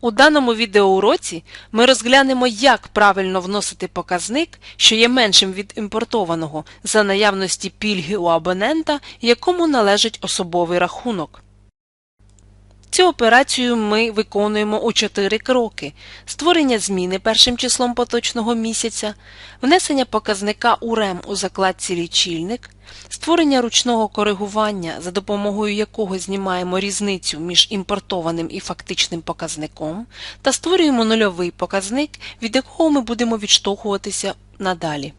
У даному відеоуроці ми розглянемо, як правильно вносити показник, що є меншим від імпортованого, за наявності пільги у абонента, якому належить особовий рахунок. Цю операцію ми виконуємо у 4 кроки: створення зміни першим числом поточного місяця, внесення показника УРЕМ у закладці лічильник, створення ручного коригування, за допомогою якого знімаємо різницю між імпортованим і фактичним показником, та створюємо нульовий показник, від якого ми будемо відштовхуватися надалі.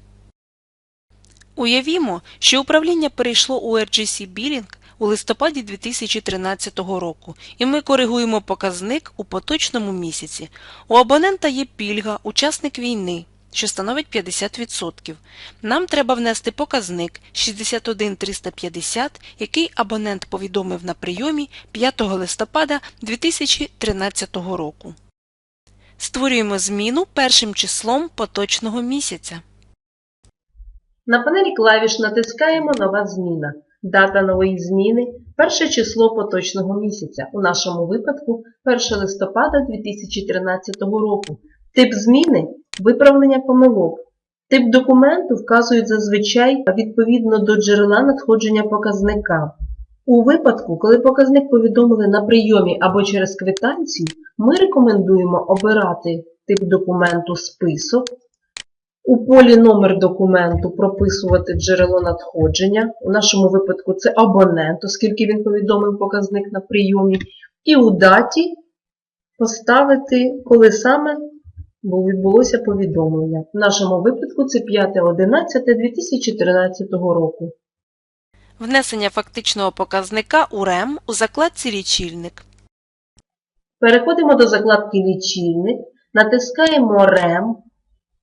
Уявімо, що управління перейшло у RGC Billing у листопаді 2013 року, і ми коригуємо показник у поточному місяці. У абонента є пільга «Учасник війни», що становить 50%. Нам треба внести показник 61350, який абонент повідомив на прийомі 5 листопада 2013 року. Створюємо зміну першим числом поточного місяця. На панелі клавіш натискаємо Нова зміна. Дата нової зміни перше число поточного місяця, у нашому випадку 1 листопада 2013 року. Тип зміни виправлення помилок. Тип документу вказують зазвичай відповідно до джерела надходження показника. У випадку, коли показник повідомили на прийомі або через квитанцію, ми рекомендуємо обирати тип документу список, у полі номер документу прописувати джерело надходження. У нашому випадку це абонент, оскільки він повідомив показник на прийомі. І у даті поставити, коли саме відбулося повідомлення. В нашому випадку це 5.11.2013 року. Внесення фактичного показника УРЕМ у закладці лічильник. Переходимо до закладки лічильник, натискаємо REM,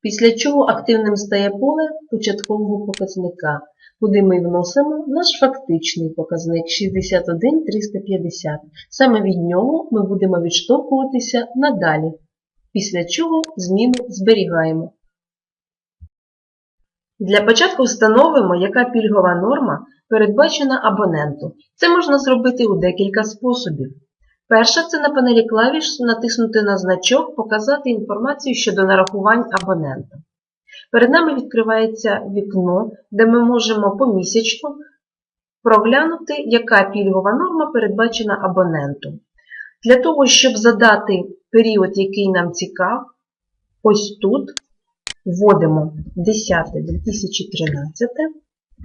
після чого активним стає поле початкового показника, куди ми вносимо наш фактичний показник 61350. Саме від нього ми будемо відштовхуватися надалі, після чого зміну зберігаємо. Для початку встановимо, яка пільгова норма передбачена абоненту. Це можна зробити у декілька способів. Перша це на панелі клавіш натиснути на значок, показати інформацію щодо нарахувань абонента. Перед нами відкривається вікно, де ми можемо помісячно проглянути, яка пільгова норма передбачена абоненту. Для того, щоб задати період, який нам цікав, ось тут вводимо 10 2013,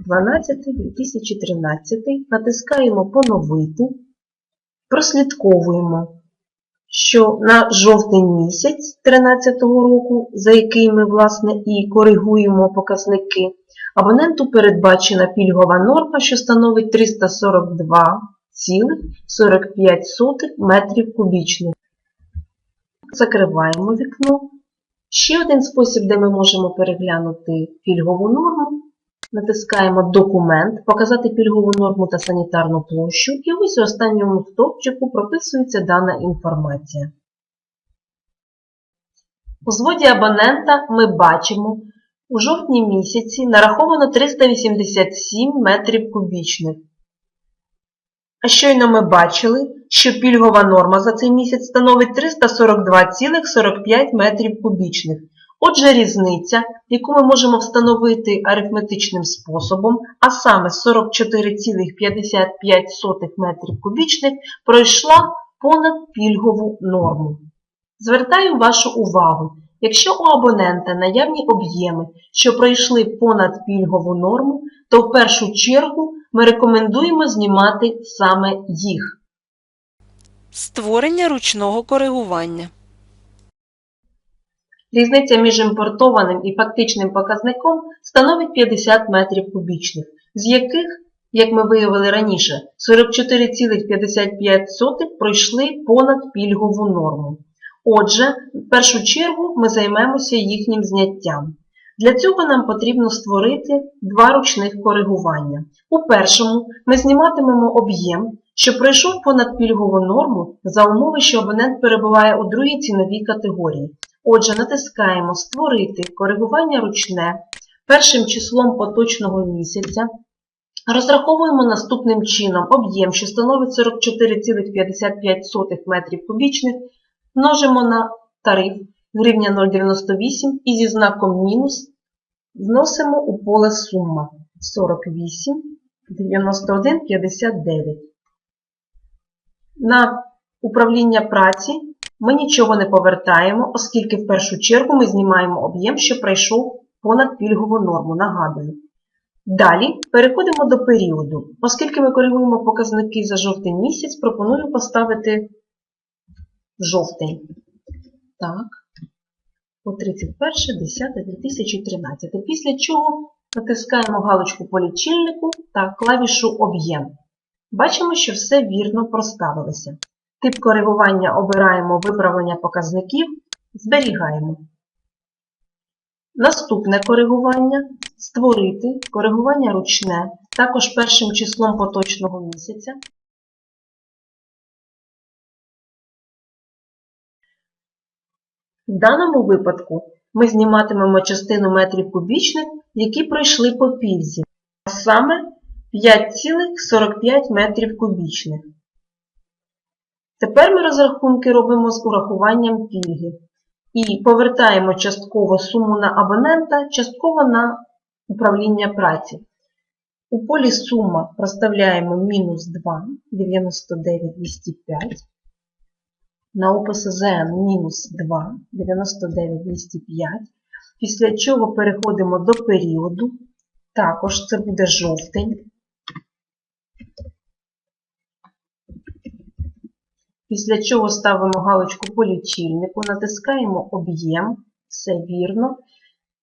12 2013, натискаємо Поновити. Прослідковуємо, що на жовтий місяць 2013 року, за який ми, власне, і коригуємо показники, абоненту передбачена пільгова норма, що становить 342,45 метрів кубічних. Закриваємо вікно. Ще один спосіб, де ми можемо переглянути пільгову норму. Натискаємо Документ, показати пільгову норму та санітарну площу, і ось у останньому стовпчику прописується дана інформація. У зводі абонента ми бачимо, у жовтні місяці нараховано 387 метрів кубічних. А щойно ми бачили, що пільгова норма за цей місяць становить 342,45 метрів кубічних. Отже, різниця, яку ми можемо встановити арифметичним способом, а саме 44,55 метрів кубічних, пройшла понад пільгову норму. Звертаю вашу увагу, якщо у абонента наявні об'єми, що пройшли понад пільгову норму, то в першу чергу ми рекомендуємо знімати саме їх. Створення ручного коригування. Різниця між імпортованим і фактичним показником становить 50 метрів кубічних, з яких, як ми виявили раніше, 44,55 пройшли понад пільгову норму. Отже, в першу чергу ми займемося їхнім зняттям. Для цього нам потрібно створити два ручних коригування. У першому ми зніматимемо об'єм, що пройшов понад пільгову норму за умови, що абонент перебуває у другій ціновій категорії. Отже, натискаємо Створити коригування ручне першим числом поточного місяця. Розраховуємо наступним чином об'єм, що становить 44,55 метрів кубічних, множимо на тариф гривня 0,98 і зі знаком мінус вносимо у поле сума 48, 91, 59. На управління праці ми нічого не повертаємо, оскільки в першу чергу ми знімаємо об'єм, що пройшов понад пільгову норму, нагадую. Далі переходимо до періоду. Оскільки ми коригуємо показники за жовтий місяць, пропоную поставити жовтень. Так, по 31.10.2013. Після чого натискаємо галочку по лічильнику та клавішу Об'єм. Бачимо, що все вірно проставилося. Тип коригування обираємо виправлення показників, зберігаємо. Наступне коригування створити коригування ручне, також першим числом поточного місяця. В даному випадку ми зніматимемо частину метрів кубічних, які пройшли по пільзі, а саме 5,45 метрів кубічних. Тепер ми розрахунки робимо з урахуванням пільги і повертаємо частково суму на абонента, частково на управління праці. У полі сума проставляємо мінус 2, 99, 205. На опис ЗН мінус 2, 99, 205. Після чого переходимо до періоду. Також це буде жовтень. Після чого ставимо галочку по лічильнику, натискаємо об'єм, все вірно.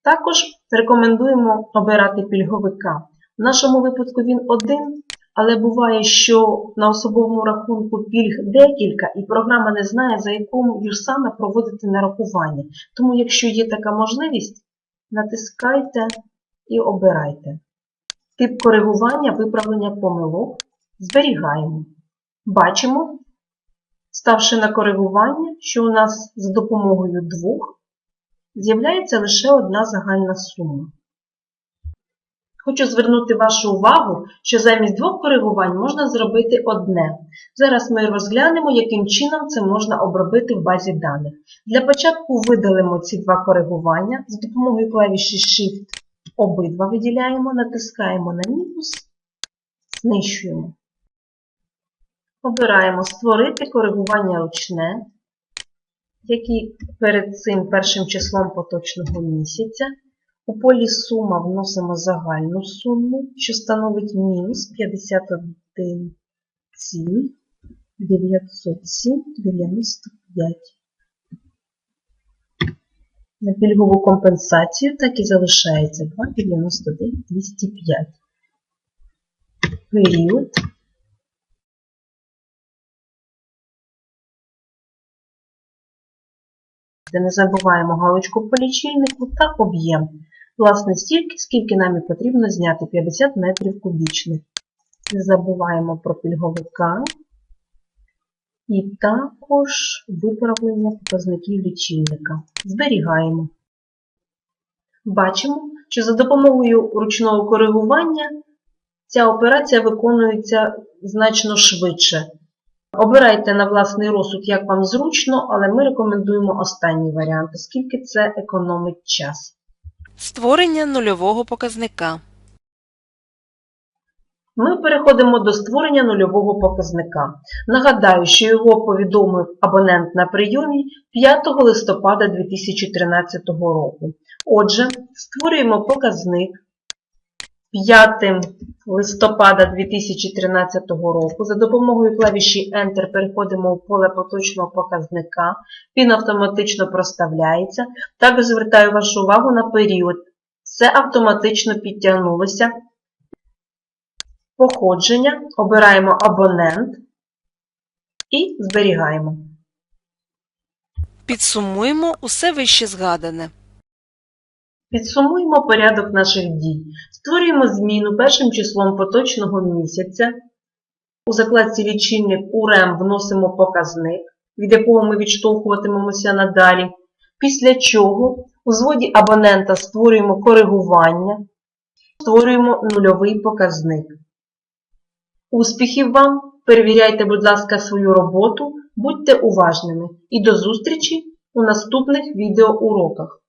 Також рекомендуємо обирати пільговика. В нашому випадку він один, але буває, що на особовому рахунку пільг декілька, і програма не знає, за якому саме проводити нарахування. Тому, якщо є така можливість, натискайте і обирайте. Тип коригування, виправлення помилок зберігаємо. Бачимо, ставши на коригування, що у нас за допомогою двох з'являється лише одна загальна сума. Хочу звернути вашу увагу, що замість двох коригувань можна зробити одне. Зараз ми розглянемо, яким чином це можна обробити в базі даних. Для початку видалимо ці два коригування. За допомогою клавіші Shift обидва виділяємо, натискаємо на мінус, знищуємо. Обираємо Створити коригування ручне, які перед цим першим числом поточного місяця. У полі сума вносимо загальну суму, що становить мінус 51 907 95. На пільгову компенсацію так і залишається 2,99 205. Період. Де не забуваємо галочку по лічильнику та об'єм. Власне, стільки, скільки нам і потрібно зняти 50 метрів кубічних. Не забуваємо про пільговика і також виправлення показників лічильника. Зберігаємо. Бачимо, що за допомогою ручного коригування ця операція виконується значно швидше. Обирайте на власний розсуд, як вам зручно, але ми рекомендуємо останній варіант, оскільки це економить час. Створення нульового показника. Ми переходимо до створення нульового показника. Нагадаю, що його повідомив абонент на прийомі 5 листопада 2013 року. Отже, створюємо показник 5 листопада 2013 року. За допомогою клавіші Enter переходимо у поле поточного показника. Він автоматично проставляється. Також звертаю вашу увагу на період. Все автоматично підтягнулося. Походження. Обираємо абонент і зберігаємо. Підсумуємо усе вище згадане. Підсумуємо порядок наших дій. Створюємо зміну першим числом поточного місяця. У закладці лічильник УРЕМ вносимо показник, від якого ми відштовхуватимемося надалі. Після чого у зводі абонента створюємо коригування, створюємо нульовий показник. Успіхів вам! Перевіряйте, будь ласка, свою роботу. Будьте уважними і до зустрічі у наступних відеоуроках.